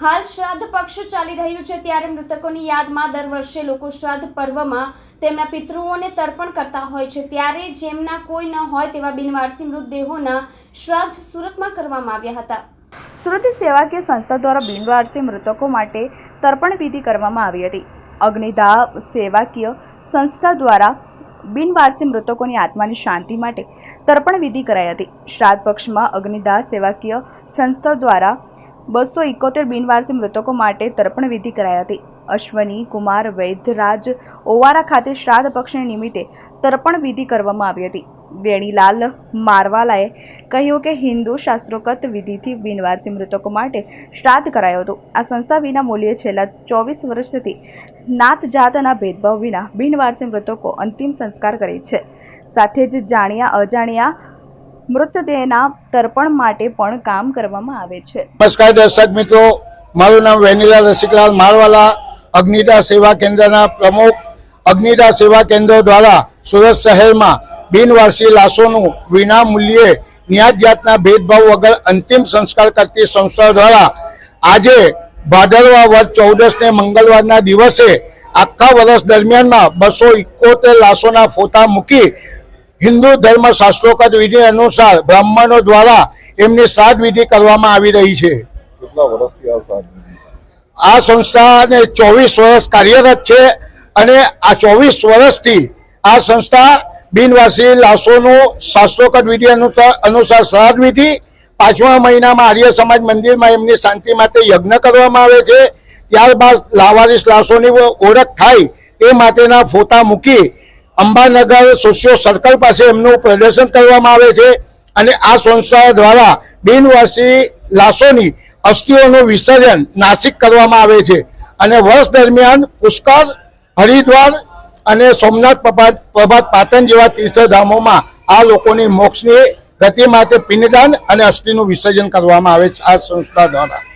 હાલ શ્રાદ્ધ પક્ષ ચાલી રહ્યું છે ત્યારે મૃતકોની યાદમાં દર વર્ષે લોકો શ્રાદ્ધ પર્વમાં તેમના પિતૃઓને તર્પણ કરતા હોય છે. ત્યારે જેમના કોઈ ન હોય તેવા બિનવારસી મૃતદેહોના શ્રાદ્ધ સુરતમાં કરવામાં આવ્યા હતા. સુરત સેવાકીય સંસ્થા દ્વારા બિનવારસી મૃતકો માટે તર્પણ વિધિ કરવામાં આવી હતી. અગ્નિદાહ સેવાકીય સંસ્થા દ્વારા બિનવારસી મૃતકોની આત્માની શાંતિ માટે તર્પણ વિધિ કરાઈ હતી. શ્રાદ્ધ પક્ષમાં અગ્નિદાહ સેવાકીય સંસ્થા દ્વારા બસો ઇકોતેર બિનવારસી મૃતકો માટે તર્પણ વિધિ કરાઈ હતી. અશ્વની, કુમાર વૈદ્યરાજ ઓવારા ખાતે શ્રાદ્ધ પક્ષને નિમિત્તે તર્પણ વિધિ કરવામાં આવી હતી. વેણીલાલ મારવાલાએ કહ્યું કે હિન્દુ શાસ્ત્રોક્ત વિધિથી બિનવારસી મૃતકો માટે શ્રાદ્ધ કરાયો હતો. આ સંસ્થા વિના મૂલ્યે છેલ્લા ચોવીસ વર્ષથી નાત જાતના ભેદભાવ વિના બિનવારસી મૃતકો અંતિમ સંસ્કાર કરે છે. સાથે જ જાણ્યા અજાણ્યા મૃતદેહના તર્પણ માટે પણ કામ કરવામાં આવે છે. નમસ્કાર દર્શક મિત્રો, મારું નામ વેનીલા રસિકલાલ મારવાલા, અગ્નિદા સેવા કેન્દ્રના પ્રમુખ. અગ્નિદા સેવા કેન્દ્ર દ્વારા સુરત શહેરમાં બિનવારસી લાશોનું વિના મૂલ્યે ન્યાજ જાતના ભેદભાવ વગર અંતિમ સંસ્કાર કરતી સંસ્થા દ્વારા આજે ભાદરવા વર્ષ ચૌદસને મંગળવારના દિવસે આખા વર્ષ દરમિયાનમાં બસો ઇકોતેર લાશોના ફોટા મૂકી હિન્દુ ધર્મ શાસ્ત્રોકત વિધિ અનુસાર બ્રાહ્મણો દ્વારા એમની શ્રાદ્ધ વિધિ કરવામાં આવી રહી છે. આ સાથ આ સંસ્થાને ચોવીસ વર્ષ કાર્યરત છે અને આ ચોવીસ વર્ષથી આ સંસ્થા બિનવાસી લાશોનું શાસ્ત્રોકત વિધિ અનુસાર શ્રાદ્ધ વિધિ પાંચમા મહિનામાં આર્ય સમાજ મંદિરમાં એમની શાંતિ માટે યજ્ઞ કરવામાં આવે છે. ત્યારબાદ લાવારીસ લાશોની ઓળખ થાય એ માટેના ફોટા મૂકી અંબાનગર સોશિયો સર્કલ પાસે એમનું પ્રદર્શન કરવામાં આવે છે અને આ સંસ્થા દ્વારા બિનવાસી લાશોની અસ્થિઓનું વિસર્જન નાસિક કરવામાં આવે છે. અને વર્ષ દરમિયાન પુષ્કર હરિદ્વાર અને સોમનાથ પ્રભાત પ્રભાત પાટણ જેવા તીર્થધામોમાં આ લોકોની મોક્ષની ગતિ માટે પિંડદાન અને અસ્થિનું વિસર્જન કરવામાં આવે છે આ સંસ્થા દ્વારા.